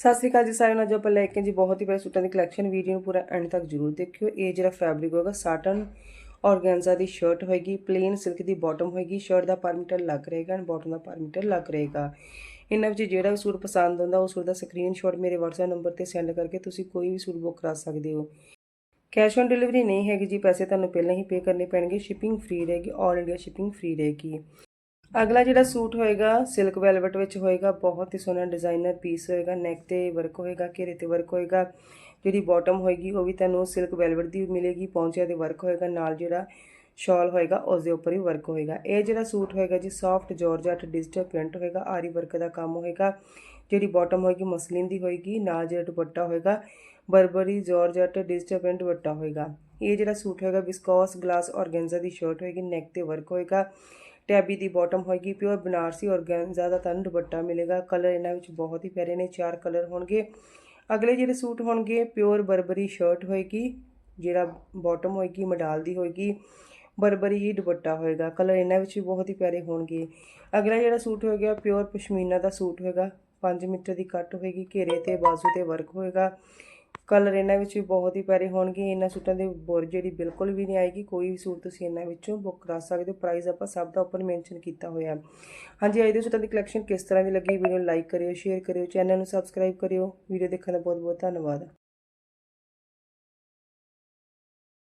ਸਤਿ ਸ੍ਰੀ ਅਕਾਲ ਜੀ ਸਾਰਿਆਂ ਨੂੰ। ਅੱਜ ਆਪਾਂ ਲੈ ਕੇ ਜੀ ਬਹੁਤ ਹੀ ਬੜੇ ਸੂਟਾਂ ਦੀ ਕਲੈਕਸ਼ਨ ਵੀਡੀਓ ਨੂੰ ਪੂਰਾ ਐਂਡ ਤੱਕ ਜਰੂਰ ਦੇਖਿਓ। ਇਹ ਜਿਹੜਾ ਫੈਬਰਿਕ ਹੋਗਾ ਸਾਟਨ ਔਰਗੈਂਜ਼ਾ ਦੀ ਸ਼ਰਟ ਹੋਏਗੀ ਪਲੇਨ ਸਿਲਕ ਦੀ ਬਾਟਮ ਹੋਏਗੀ। ਸ਼ਰਟ ਦਾ ਪਰ ਮੀਟਰ ਲੱਗ ਰਹੇਗਾ ਐਂਡ ਬਾਟਮ ਦਾ ਪਰ ਮੀਟਰ ਲੱਗ ਰਹੇਗਾ। ਇਹਨਾਂ ਵਿੱਚ ਜਿਹੜਾ ਵੀ ਸੂਟ ਪਸੰਦ ਆਉਂਦਾ, ਉਹ ਸੂਟ ਦਾ ਸਕਰੀਨਸ਼ਾਟ ਮੇਰੇ WhatsApp ਨੰਬਰ ਤੇ ਸੈਂਡ ਕਰਕੇ ਤੁਸੀਂ ਕੋਈ ਵੀ ਸੂਟ ਬੁੱਕ ਕਰਾ ਸਕਦੇ ਹੋ। ਕੈਸ਼ ਔਨ ਡਿਲੀਵਰੀ ਨਹੀਂ ਹੈਗੀ ਜੀ, ਪੈਸੇ ਤੁਹਾਨੂੰ ਪਹਿਲਾਂ ਹੀ ਪੇ ਕਰਨੇ ਪੈਣਗੇ। ਸ਼ਿਪਿੰਗ ਫ੍ਰੀ ਰਹੇਗੀ ਆਲ ਇੰਡੀਆ ਸ਼ਿਪਿੰਗ ਫ੍ਰੀ ਰਹੇਗੀ। ਅਗਲਾ ਜਿਹੜਾ ਸੂਟ ਹੋਏਗਾ ਸਿਲਕ ਵੈਲਵਟ ਵਿੱਚ ਹੋਏਗਾ, ਬਹੁਤ ਹੀ ਸੋਹਣਾ ਡਿਜ਼ਾਈਨਰ ਪੀਸ ਹੋਏਗਾ ਨੈਕ ਤੇ ਵਰਕ ਹੋਏਗਾ, ਘੇਰੇ ਤੇ ਵਰਕ ਹੋਏਗਾ, ਜਿਹੜੀ ਬਾਟਮ ਹੋਏਗੀ, ਉਹ ਵੀ ਤੁਹਾਨੂੰ ਸਿਲਕ ਵੈਲਵਟ ਦੀ ਮਿਲੇਗੀ, ਪੌਂਚਿਆਂ ਦੇ ਵਰਕ ਹੋਏਗਾ, ਨਾਲ ਜਿਹੜਾ ਸ਼ਾਲ ਹੋਏਗਾ ਉਸ ਦੇ ਉੱਪਰ ਹੀ ਵਰਕ ਹੋਏਗਾ। ਇਹ ਜਿਹੜਾ ਸੂਟ ਹੋਏਗਾ ਜੀ ਸੌਫਟ ਜਾਰਜਟ ਡਿਜੀਟਲ ਪ੍ਰਿੰਟ ਹੋਏਗਾ, ਆਰੀ ਵਰਕ ਦਾ ਕੰਮ ਹੋਏਗਾ, ਜਿਹੜੀ ਬਾਟਮ ਹੋਏਗੀ ਮਸਲਿਨ ਦੀ ਹੋਏਗੀ, ਨਾਲ ਜਿਹੜਾ ਦੁਪੱਟਾ ਹੋਏਗਾ burberry georgette digital print dupatta ਹੋਏਗਾ। ਇਹ ਜਿਹੜਾ ਸੂਟ ਹੋਏਗਾ ਵਿਸਕੋਸ ਗਲਾਸ ਔਰਗੈਂਜ਼ਾ ਦੀ ਸ਼ਰਟ ਹੋਏਗੀ ਨੈਕ ਤੇ ਵਰਕ ਹੋਏਗਾ ਟੈਬੀ ਦੀ ਬਾਟਮ ਹੋਏਗੀ ਪਿਓਰ ਬਨਾਰਸੀ ਔਰਗੈਂਜ਼ਾ ਦਾ ਤੁਹਾਨੂੰ ਦੁਪੱਟਾ ਮਿਲੇਗਾ ਕਲਰ ਇਹਨਾਂ ਵਿੱਚ ਬਹੁਤ ਹੀ ਪਿਆਰੇ ਨੇ, ਚਾਰ ਕਲਰ ਹੋਣਗੇ। ਅਗਲੇ ਜਿਹੜੇ ਸੂਟ ਹੋਣਗੇ ਪਿਓਰ ਬਰਬਰੀ ਸ਼ਰਟ ਹੋਏਗੀ, ਜਿਹੜਾ ਬਾਟਮ ਹੋਏਗੀ, ਮਡਾਲ ਦੀ ਹੋਏਗੀ, ਬਰਬਰੀ ਹੀ ਦੁਪੱਟਾ ਹੋਏਗਾ ਕਲਰ ਇਹਨਾਂ ਵਿੱਚ ਵੀ ਬਹੁਤ ਹੀ ਪਿਆਰੇ ਹੋਣਗੇ। ਅਗਲਾ ਜਿਹੜਾ ਸੂਟ ਹੋਏਗਾ ਪਿਓਰ ਪਸ਼ਮੀਨਾ ਦਾ ਸੂਟ ਹੋਏਗਾ 5 ਮੀਟਰ ਦੀ ਕੱਟ ਹੋਏਗੀ, ਘੇਰੇ ਤੇ ਬਾਜ਼ੂ ਤੇ ਵਰਕ ਹੋਏਗਾ। ਕਲਰ ਇਹਨਾਂ ਵਿੱਚ ਵੀ ਬਹੁਤ ਹੀ ਪਿਆਰੇ ਹੋਣਗੇ। ਇਹਨਾਂ ਸੂਟਾਂ ਦੇ ਬੁਰ ਜਿਹੜੀ ਬਿਲਕੁਲ ਵੀ ਨਹੀਂ ਆਏਗੀ। ਕੋਈ ਵੀ ਸੂਟ ਤੁਸੀਂ ਇਹਨਾਂ ਵਿੱਚੋਂ ਬੁੱਕ ਕਰਾ ਸਕਦੇ ਹੋ। ਪ੍ਰਾਈਸ ਆਪਾਂ ਸਭ ਦਾ ਉੱਪਰ ਮੈਂਸ਼ਨ ਕੀਤਾ ਹੋਇਆ। ਹਾਂਜੀ, ਅੱਜ ਦੇ ਸੂਟਾਂ ਦੀ ਕਲੈਕਸ਼ਨ ਕਿਸ ਤਰ੍ਹਾਂ ਦੀ ਲੱਗੀ? ਵੀਡੀਓ ਨੂੰ ਲਾਈਕ ਕਰਿਓ ਸ਼ੇਅਰ ਕਰਿਓ ਚੈਨਲ ਨੂੰ ਸਬਸਕ੍ਰਾਈਬ ਕਰਿਓ। ਵੀਡੀਓ ਦੇਖਣ ਦਾ ਬਹੁਤ ਬਹੁਤ ਧੰਨਵਾਦ।